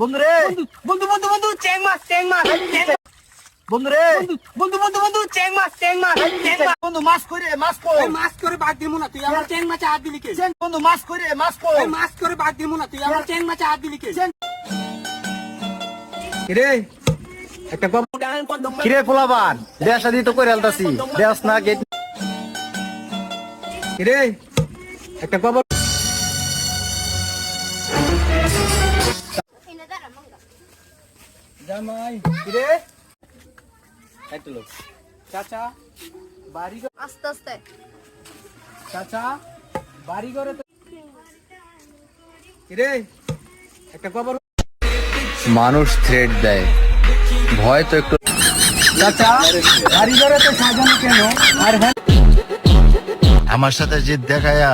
বন্ধু রে বন্ধু বন্ধু বন্ধু চ্যাং মাছ চ্যাং মাছ বন্ধু রে বন্ধু বন্ধু বন্ধু চ্যাং মাছ চ্যাং মাছ চ্যাং মাছ বন্ধু মাছ কই রে মাছ ওই মাছ করে বাদ দিমু না তুই আমার চ্যাং মাছে হাত দিলি কে? বন্ধু মাছ কই রে মাছ ওই মাছ করে বাদ দিমু না তুই আমার চ্যাং। মাছে হাত দিলি কে? কিরে? একটা কম কিরে পোলাবান বিয়া শাদি তো করে আলতাছি। দেওস না গেট কিরে? একটা খবর জামাই। রে লোক। চাচা বাড়ি আস্তে আস্তে। চাচা বাড়ি ঘরে রে একটা মানুষ থ্রেড দেয়। ভয় তো একটু চাচা বাড়ি ঘরে তো সাজানো কেন? আর হ্যাঁ আমার সাথে যে দেখায়া